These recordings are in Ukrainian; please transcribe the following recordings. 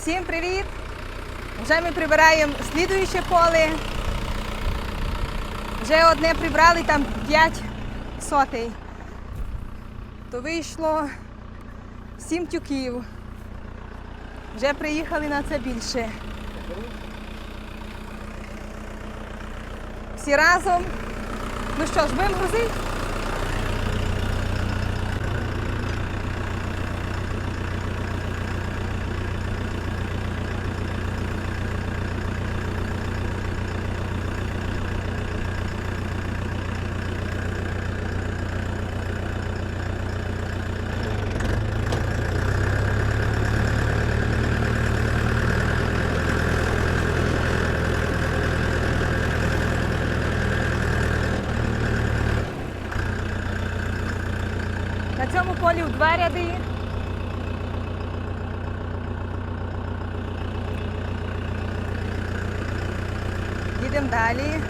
Всім привіт! Вже ми прибираємо слідуюче поле. Вже одне прибрали, там 5 сотей. То вийшло 7 тюків. Вже приїхали на це більше. Всі разом. Ну що ж, будемо грузити? На цьому полі в два ряди. Їдемо далі.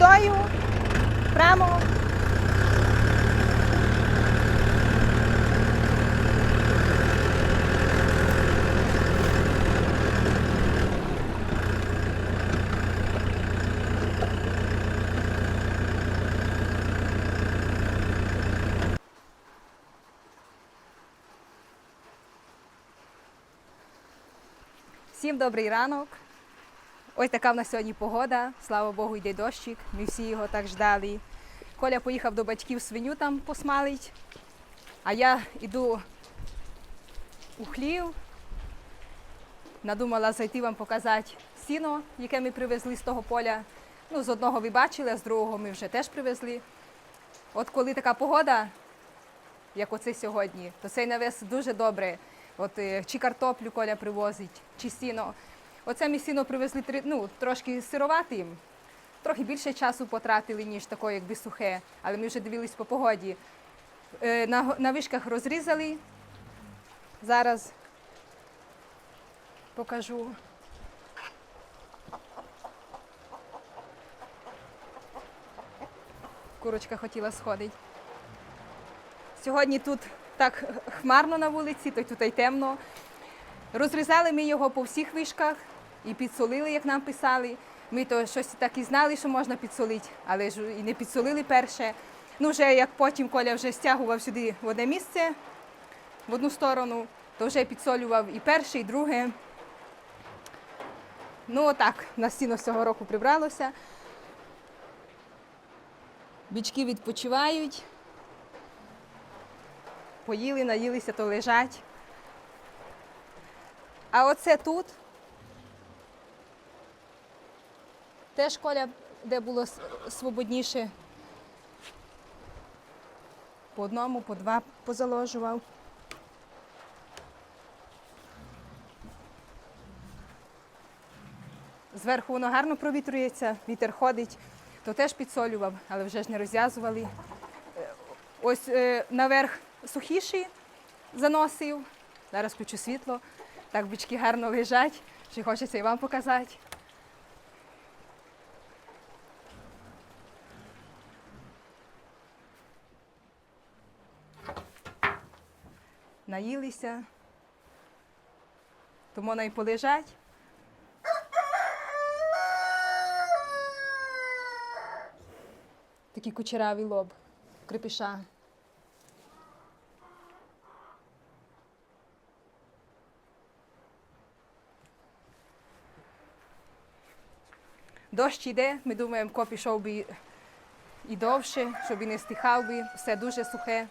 Коля, прямо. Всім добрий ранок. Ось така в нас сьогодні погода. Слава Богу, йде дощик. Ми всі його так ждали. Коля поїхав до батьків свиню там посмалить. А я йду у хлів. Надумала зайти вам показати сіно, яке ми привезли з того поля. Ну, з одного ви бачили, а з другого ми вже теж привезли. От коли така погода, як оце сьогодні, то цей навес дуже добре. От е, чи картоплю Коля привозить, чи сіно. Оце ми сіно привезли ну, трошки сироватим, трохи більше часу потратили, ніж таке, якби сухе, але ми вже дивились по погоді. Е, На, на вишках розрізали. Зараз покажу. Курочка хотіла сходити. Сьогодні тут так хмарно на вулиці, то й тут й темно. Розрізали ми його по всіх вишках і підсолили, як нам писали. Ми то щось так і знали, що можна підсолити, але ж і не підсолили перше. Ну, вже як потім Коля вже стягував сюди в одне місце, в одну сторону, то вже підсолював і перше, і друге. Ну, отак, на стіну з цього року прибралося. Бічки відпочивають. Поїли, наїлися, то лежать. А оце тут теж коля, де було свободніше. По одному, по два позаложував. Зверху воно гарно провітрюється, вітер ходить, то теж підсолював, але вже ж не розв'язували. Е, Ось е, наверх сухіший заносив. Зараз включу світло. Так бички гарно лежать. Ще хочеться і вам показати. Наїлися. Тому вони і полежать. Такий кучеравий лоб, крепіша. Дощ іде, ми думаємо, ко пішов би і довше, щоб і не стихав би, все дуже сухе.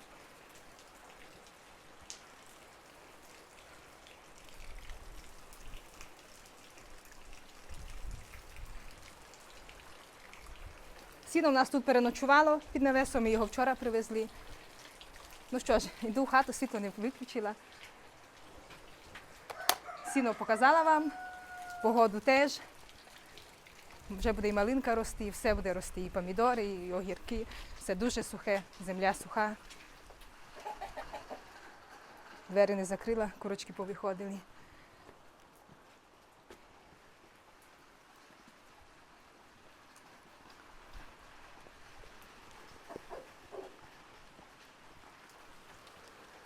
Сіно в нас тут переночувало під навесом, ми його вчора привезли. Ну що ж, йду в хату, світло не виключила. Сіно показала вам, погоду теж. Вже буде і малинка рости, і все буде рости, і помідори, і огірки. Все дуже сухе, земля суха. Двері не закрила, курочки повиходили.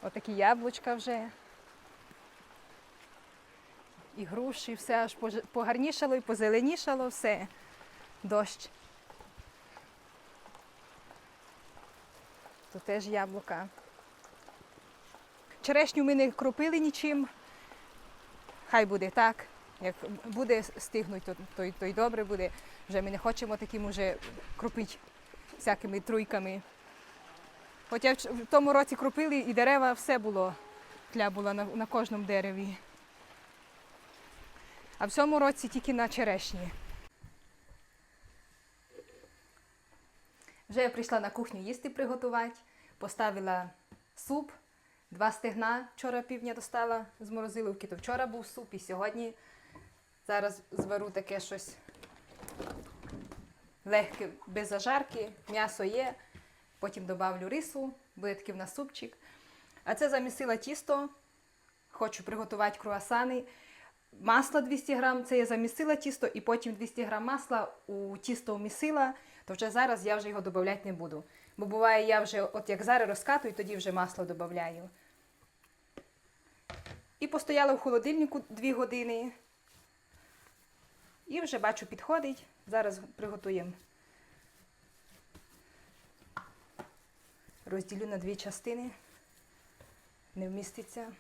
Отакі яблучка вже. І груші, все аж погарнішало і позеленішало, все. Дощ. Тут теж яблука. Черешню ми не кропили нічим. Хай буде так. Як буде стигнуть, то, то, то й добре буде. Вже ми не хочемо таким уже кропити всякими труйками. Хоча в тому році кропили і дерева, все було. Тля була на, на кожному дереві. А в цьому році тільки на черешні. Вже я прийшла на кухню їсти приготувати, поставила суп, два стегна вчора півдня достала з морозиловки, то вчора був суп і сьогодні. Зараз звару таке щось легке, без зажарки, м'ясо є, потім додавлю рису, буде такий в нас супчик. А це замісила тісто, хочу приготувати круасани. Масло 200 грам, це я замісила тісто і потім 200 грам масла у тісто вмісила, то вже зараз я вже його додавати не буду. Бо буває, я вже, от як зараз розкатую, тоді вже масло додаю. І постояла в холодильнику 2 години. І вже бачу, підходить. Зараз приготуємо. Розділю на дві частини. Не вміститься.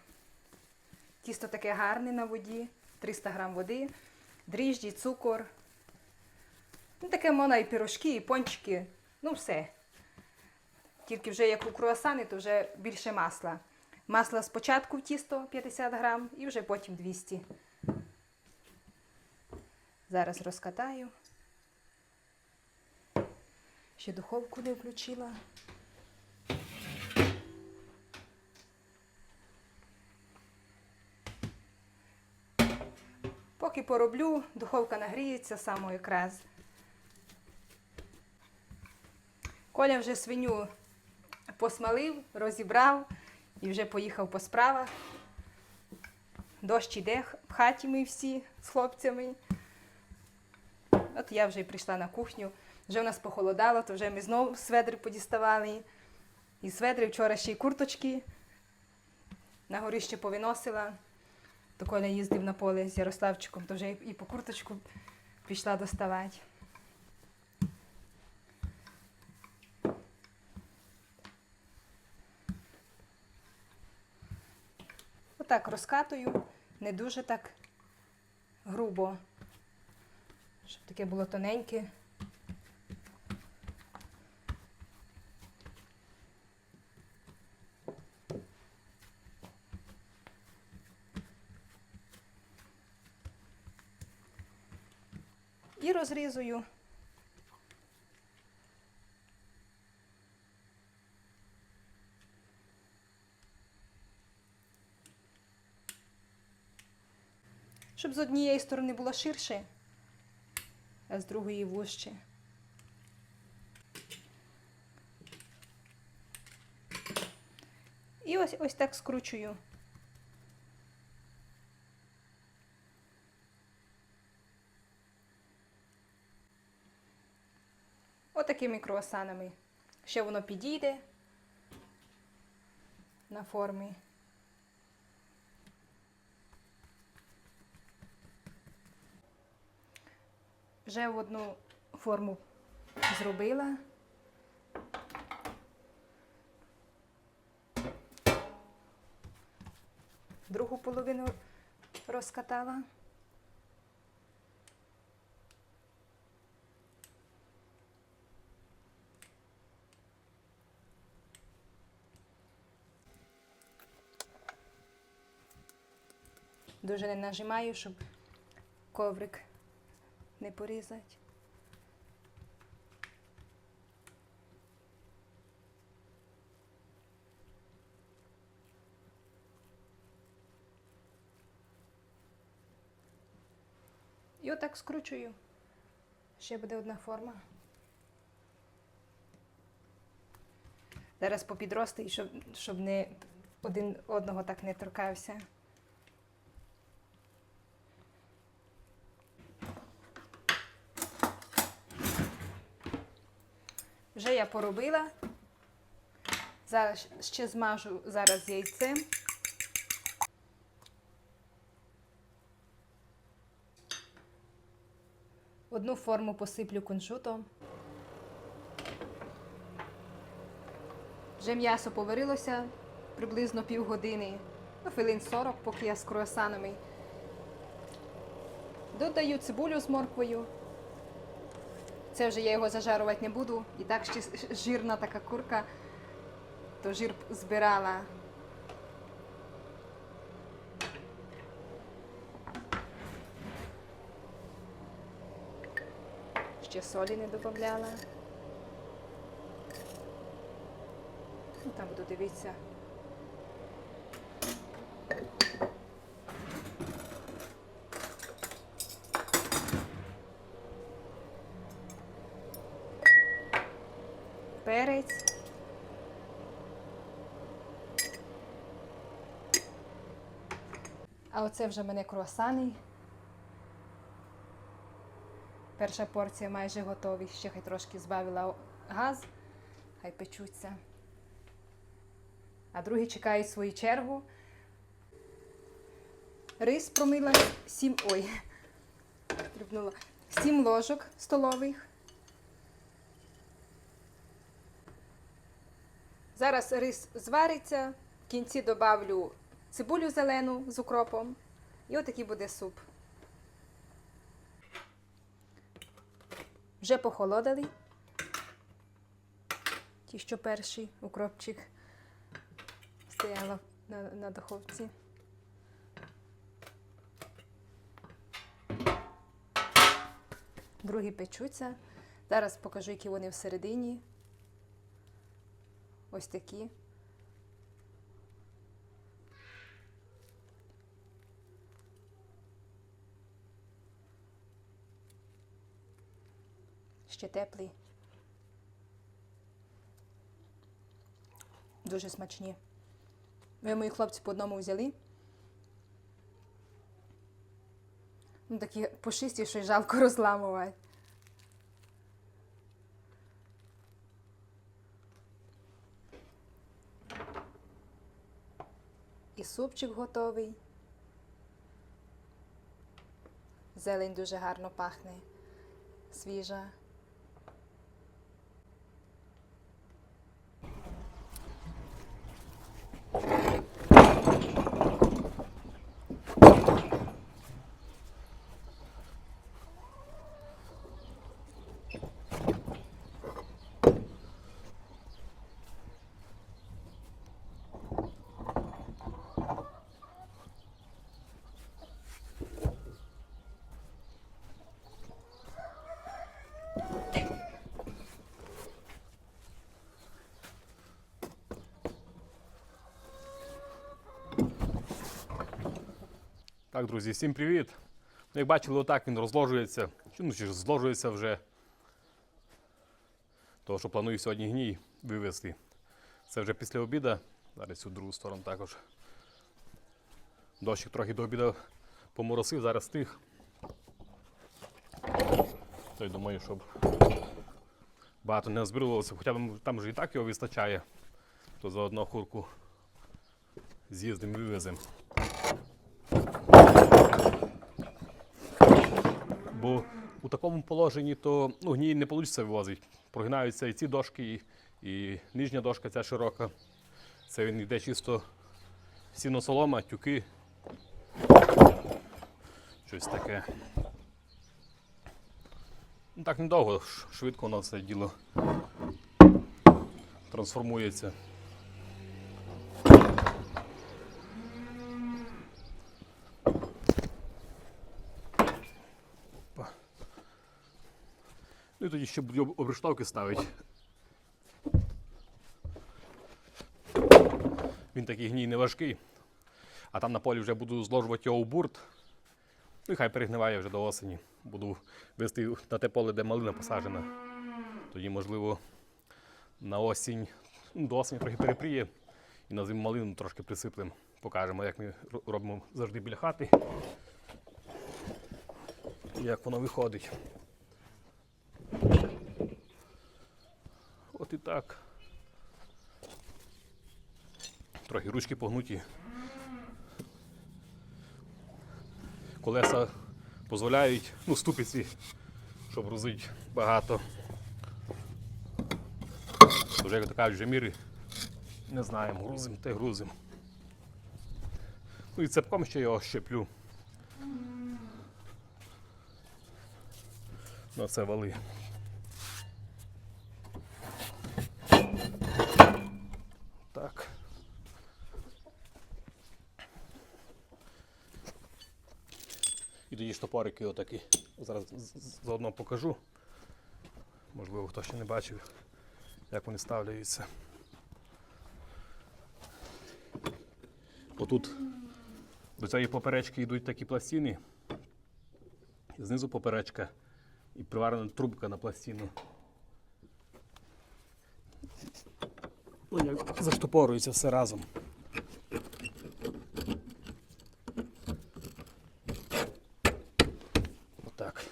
Тісто таке гарне на воді, 300 грам води, дріжджі, цукор. Ну, таке можна і пірожки, і пончики. Ну, все. Тільки вже як у круасани, то вже більше масла. Масла спочатку в тісто 50 грам і вже потім 200. Зараз розкатаю. Ще духовку не включила. Поки пороблю, духовка нагріється само якраз. Коля вже свиню посмалив, розібрав і вже поїхав по справах. Дощ іде в хаті ми всі з хлопцями. От я вже прийшла на кухню. Вже в нас похолодало, то вже ми знову сведри подіставали. І сведри вчора ще й курточки на горище повиносила. То Коля їздив на поле з Ярославчиком, то вже і по курточку пішла доставати. Отак розкатую, не дуже так грубо, щоб таке було тоненьке. Розрізую. Щоб з однієї сторони було ширше, а з другої вужче. І ось ось так скручую. Отакими круасанами. Ще воно підійде на формі. Вже в одну форму зробила. Другу половину розкатала. Дуже не нажимаю, щоб коврик не порізати. І отак скручую. Ще буде одна форма. Зараз попідрости, щоб щоб не один одного так не торкався. Вже я поробила. Зараз ще змажу зараз яйце. Одну форму посиплю кунжутом. Вже м'ясо поварилося приблизно півгодини, ну, хвилин 40, поки я з круасанами. Додаю цибулю з морквою. Це вже я його зажарувати не буду. І так ще жирна така курка, то жир збирала. Ще солі не додавала. Ну, там буду дивитися. Перець. А оце вже мене круасани. Перша порція майже готові. Ще хай трошки збавила газ, хай печуться. А другі чекають свою чергу. Рис промила 7, ой, дрібнула, 7 ложок столових. Зараз рис звариться, в кінці добавлю цибулю зелену з укропом. І отакий буде суп. Вже похолодили. Ті, що перший укропчик стояла на, на духовці. Другі печуться. Зараз покажу, які вони всередині. Ось такі. Ще теплі. Дуже смачні. Ви мої хлопці по одному взяли. Ну, такі пушисті, що й жалко розламувати. Супчик готовий. Зелень дуже гарно пахне, свіжа. Так, друзі, всім привіт! Ну, як бачили, отак він розложується. Чи, Ну, чи зложується вже. Того, що планую сьогодні гній вивезти. Це вже після обіду. Зараз цю другу сторону також. Дощик трохи до обіду поморосив, зараз стих. То думаю, щоб багато не збиралося, хоча б там вже і так його вистачає, то за одну курку з'їздимо вивеземо. Бо у такому положенні то ну, гній не вийде вивозити. Прогинаються і ці дошки, і, і нижня дошка ця широка. Це він йде чисто сіно-солома, тюки. Щось таке. Ну, так недовго, швидко воно це діло трансформується. Тоді ще буду об- обрештовки ставити. Він такий гній не важкий. А там на полі вже буду зложувати його у бурт. Ну і хай перегниває вже до осені. буду вести на те поле, де малина посаджена. Тоді, можливо, на осінь, ну, до осені трохи перепріє, і на зиму малину трошки присиплемо. Покажемо, як ми робимо завжди біля хати. І як воно виходить. І так. Трохи ручки погнуті. Колеса дозволяють, ну, ступиці, щоб грузити багато. Вже як кажуть, вже міри не знаємо, грузимо те грузимо. Ну і цепком ще його щеплю. На це вали. Так. І отакі. Зараз заодно покажу. Можливо, хто ще не бачив, як вони ставляються. Отут до цієї поперечки йдуть такі пластини. Знизу поперечка і приварена трубка на пластину. Ну, заштопорується все разом. Отак.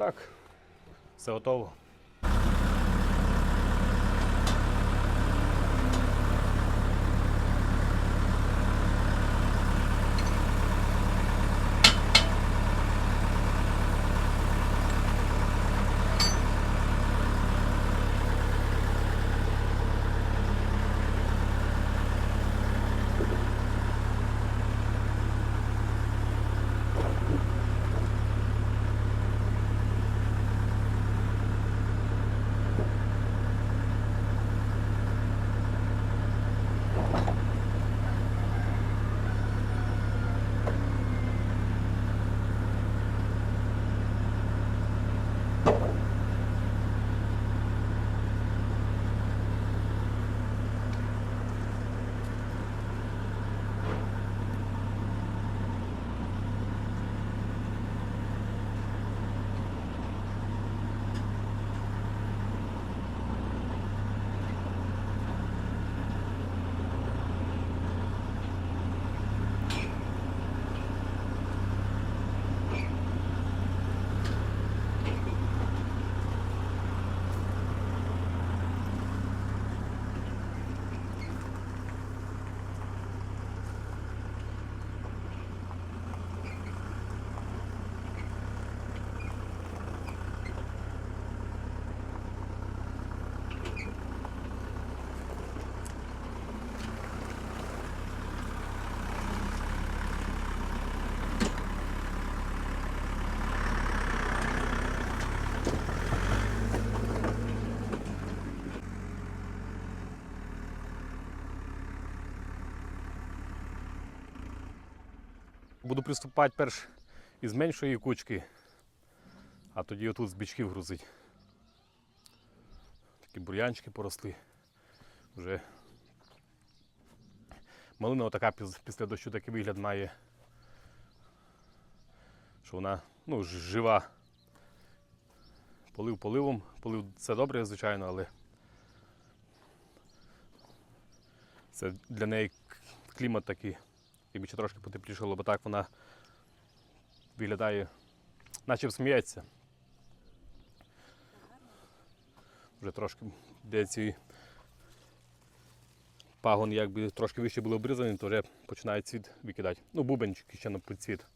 Отак. Все готово. Буду приступати перш із меншої кучки, а тоді отут з бічків грузить. Такі бур'янчики поросли. Вже малина отака після дощу такий вигляд має. Що вона ну, жива. Полив поливом. Полив це добре, звичайно, але Це для неї клімат такий, якби ще трошки потеплішало, бо так вона виглядає, наче сміється. Вже трошки де ці пагони якби трошки вище були обрізані, то вже починають цвіт викидати. Ну, бубенчики ще на цвіт.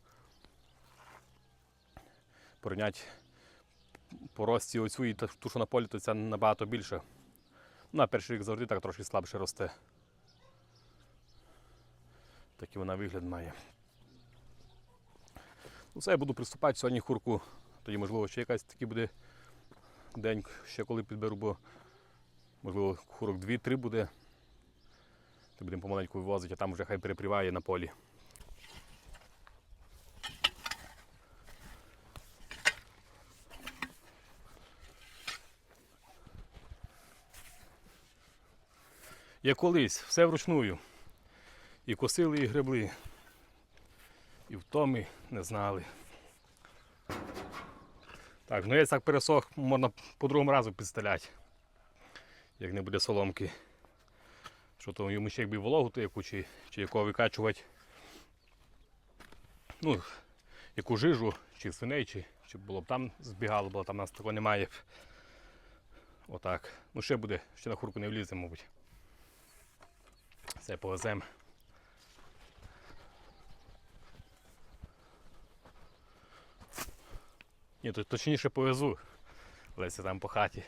Порівняти по рості оцю і ту, що на полі, то це набагато більше. Ну, На перший рік завжди так трошки слабше росте. Такий вона вигляд має. Ну, все, я буду приступати сьогодні хурку. Тоді, можливо, ще якась такий буде день, ще коли підберу, бо можливо хурок 2-3 буде. То будемо помаленьку вивозити, а там вже хай перепріває на полі. Як колись, все вручную. І косили, і гребли. І втоми не знали. Так, ну я так пересох, можна по другому разу підстеляти. Як не буде соломки. Що то йому ще якби вологу то яку, чи, чи якого викачувати. Ну, яку жижу, чи свиней, чи, чи було б там збігало, бо там нас такого немає. Отак. Ну ще буде, ще на хурку не влізе, мабуть. Все повеземо. Ні, тут точніше повезу. Леся там по хаті.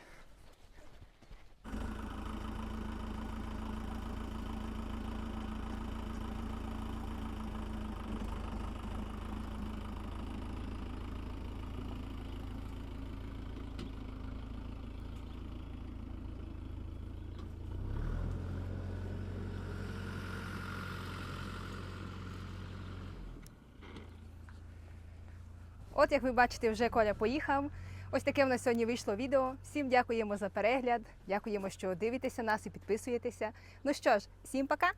От як ви бачите, вже Коля поїхав. Ось таке в нас сьогодні вийшло відео. Всім дякуємо за перегляд. Дякуємо, що дивитеся нас і підписуєтеся. Ну що ж, всім пока!